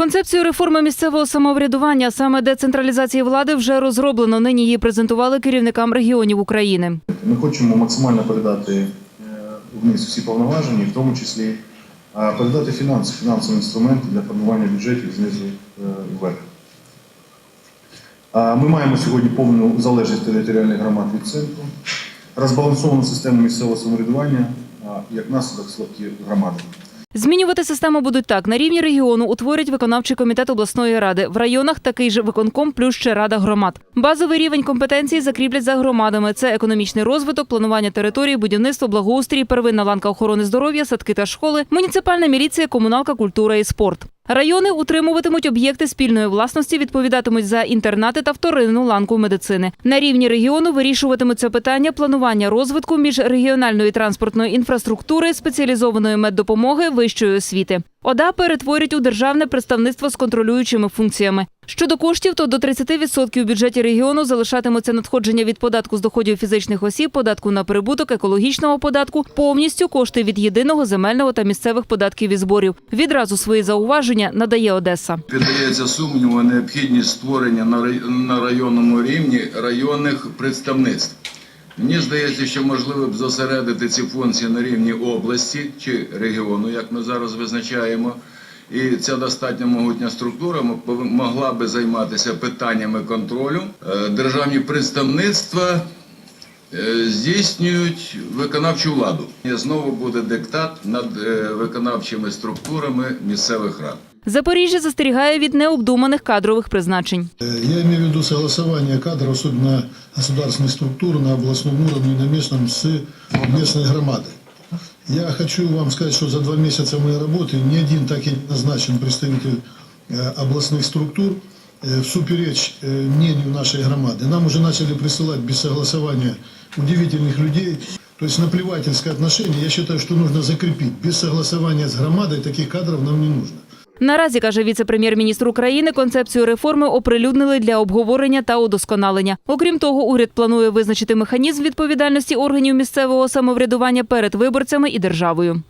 Концепцію реформи місцевого самоврядування, саме децентралізації влади, вже розроблено. Нині її презентували керівникам регіонів України. Ми хочемо максимально передати е, вниз всі повноваження, в тому числі е, передати фінанси, фінансові інструменти для формування бюджетів знизу е, вверх. Ми маємо сьогодні повну залежність територіальних громад від центру, розбалансовану систему місцевого самоврядування, як наслідок слабкі громади. Змінювати систему будуть так: на рівні регіону утворять виконавчий комітет обласної ради. В районах такий же виконком плюс ще рада громад. Базовий рівень компетенції закріплять за громадами. Це економічний розвиток, планування території, будівництво, благоустрій, первинна ланка охорони здоров'я, садки та школи, муніципальна міліція, комуналка, культура і спорт. Райони утримуватимуть об'єкти спільної власності, відповідатимуть за інтернати та вторинну ланку медицини. На рівні регіону вирішуватимуться питання планування розвитку міжрегіональної транспортної інфраструктури, спеціалізованої меддопомоги, вищої освіти. ОДА перетворять у державне представництво з контролюючими функціями. Щодо коштів, то до 30% у бюджеті регіону залишатимуться надходження від податку з доходів фізичних осіб, податку на прибуток, екологічного податку, повністю кошти від єдиного земельного та місцевих податків і зборів. Відразу свої зауваження надає Одеса. Піддається сумніву необхідність створення на рай- районному рівні районних представництв. Мені здається, що можливо б зосередити ці функції на рівні області чи регіону, як ми зараз визначаємо. І ця достатньо могутня структура могла би займатися питаннями контролю. Е, Державні представництва е, здійснюють виконавчу владу. І знову буде диктат над е, виконавчими структурами місцевих рад. Запоріжжя застерігає від необдуманих кадрових призначень. Э, Я имею в виду согласование кадров, особенно государственных структур на областном уровне, на местном с местной громадой. Я хочу вам сказать, что за два месяца моей работы ни один так и не назначен представитель э, областных структур э, всуперечь э, мнению нашей громады. Нам уже начали присылать без согласования удивительных людей. То есть наплевательское отношение, я считаю, что нужно закрепить. Без согласования с громадой таких кадров нам не нужно. Наразі каже віце-прем'єр-міністр України, концепцію реформи оприлюднили для обговорення та удосконалення. Окрім того, уряд планує визначити механізм відповідальності органів місцевого самоврядування перед виборцями і державою.